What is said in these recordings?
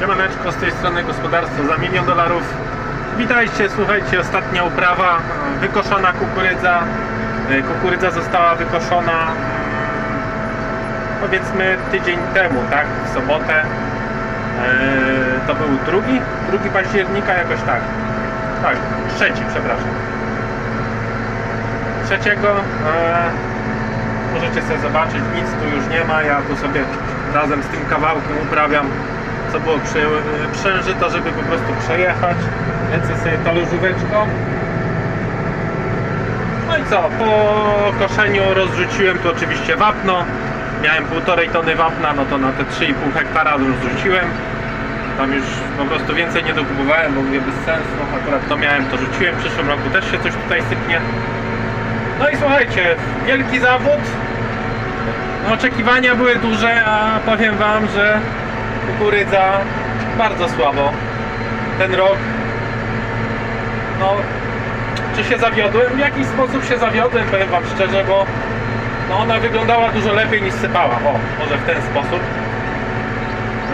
Siemaneczko, z tej strony gospodarstwo za milion dolarów. Witajcie, słuchajcie, ostatnia uprawa, e, wykoszona kukurydza. E, Kukurydza została wykoszona mm, powiedzmy tydzień temu, tak, w sobotę. E, To był drugi, drugi października, jakoś tak. Tak, trzeci, przepraszam. Trzeciego e, możecie sobie zobaczyć, nic tu już nie ma, ja tu sobie razem z tym kawałkiem uprawiam co było przy, przężyto, żeby po prostu przejechać. Lecę sobie talerzóweczką. No i co, po koszeniu rozrzuciłem tu oczywiście wapno. Miałem półtorej tony wapna, no to na te 3,5 hektara rozrzuciłem. Tam już po prostu więcej nie dokupowałem, bo mówię bez sensu. Akurat to miałem, to rzuciłem. W przyszłym roku też się coś tutaj sypnie. No i słuchajcie, wielki zawód. Oczekiwania były duże, a powiem Wam, że kukurydza bardzo słabo. Ten rok, no, czy się zawiodłem? W jakiś sposób się zawiodłem, powiem Wam szczerze, bo no, ona wyglądała dużo lepiej niż sypała. O, może w ten sposób.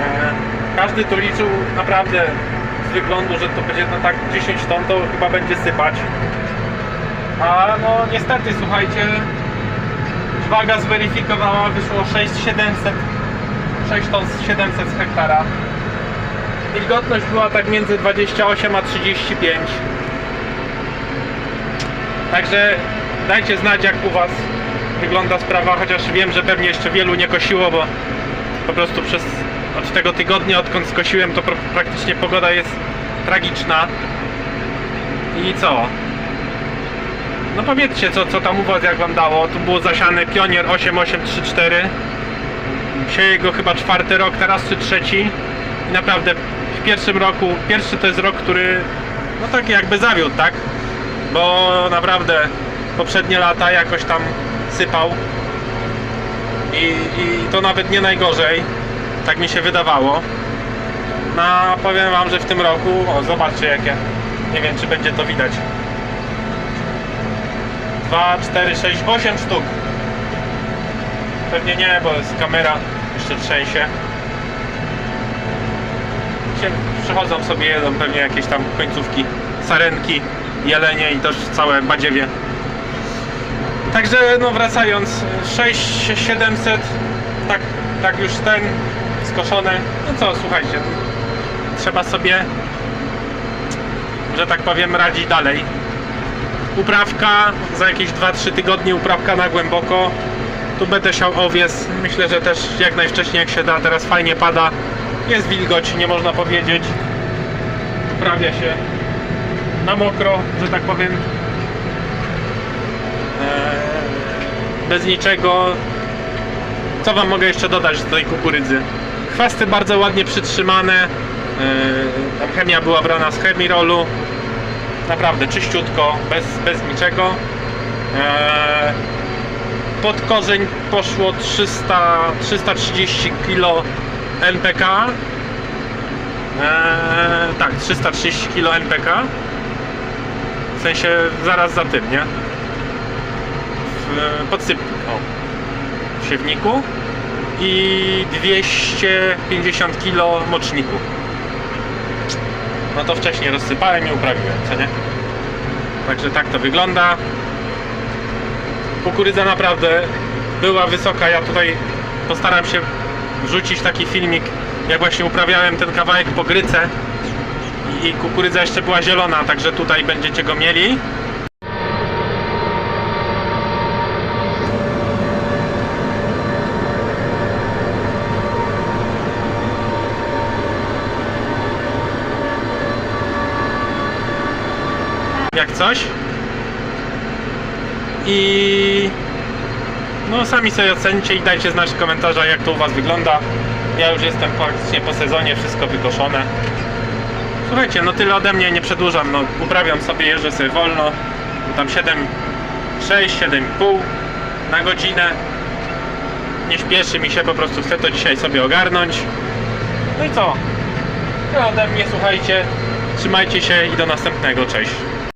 E, każdy tu liczył naprawdę z wyglądu, że to będzie no tak 10 ton, to chyba będzie sypać. A no niestety, słuchajcie, waga zweryfikowała, wyszło 6700 6 ton z 700 z hektara. Wilgotność była tak między 28 a 35. Także dajcie znać jak u Was wygląda sprawa, chociaż wiem, że pewnie jeszcze wielu nie kosiło, bo po prostu przez od tego tygodnia, odkąd skosiłem, to pra- praktycznie pogoda jest tragiczna. I co? No powiedzcie, co, co tam u Was, jak Wam dało. Tu było zasiane Pionier 8834 sieję go chyba czwarty rok, teraz czy trzeci i naprawdę w pierwszym roku, pierwszy to jest rok, który no taki jakby zawiódł, tak? Bo naprawdę poprzednie lata jakoś tam sypał i, i to nawet nie najgorzej, tak mi się wydawało. No powiem wam, że w tym roku, o zobaczcie jakie, nie wiem czy będzie to widać. 2, 4, 6, 8 sztuk Pewnie nie, bo jest kamera jeszcze trzęsie. Się Przychodzą sobie, jedzą pewnie jakieś tam końcówki, sarenki, jelenie i też całe badziewie. Także no wracając, 6700, tak, tak już ten skoszone. No co, słuchajcie, trzeba sobie, że tak powiem, radzić dalej. Uprawka, za jakieś 2-3 tygodnie uprawka na głęboko, tu będę siał owies. Myślę, że też jak najwcześniej jak się da. Teraz fajnie pada. Jest wilgoć, nie można powiedzieć. Uprawia się na mokro, że tak powiem. Eee, Bez niczego. Co Wam mogę jeszcze dodać do tej kukurydzy? Chwasty bardzo ładnie przytrzymane. Eee, Tam chemia była brana z chemirolu. Naprawdę czyściutko, bez, bez niczego. Pod korzeń poszło 300, 330 kg NPK. Eee, tak, 330 kg NPK. W sensie zaraz za tym, nie? W podsypnik, o. W siewniku. I 250 kg moczniku. No to wcześniej rozsypałem i uprawiłem, co nie? Także tak to wygląda kukurydza naprawdę była wysoka. Ja tutaj postaram się wrzucić taki filmik, jak właśnie uprawiałem ten kawałek po gryce i kukurydza jeszcze była zielona, także tutaj będziecie go mieli. Jak coś. I no sami sobie ocencie i dajcie znać w komentarzach jak to u Was wygląda. Ja już jestem praktycznie po sezonie, wszystko wykoszone. Słuchajcie, no tyle ode mnie, nie przedłużam, no uprawiam sobie, jeżdżę sobie wolno. Tam 7, 6, 7,5 na godzinę. Nie śpieszy mi się, po prostu chcę to dzisiaj sobie ogarnąć. No i co? Tyle ode mnie, słuchajcie. Trzymajcie się i do następnego, cześć.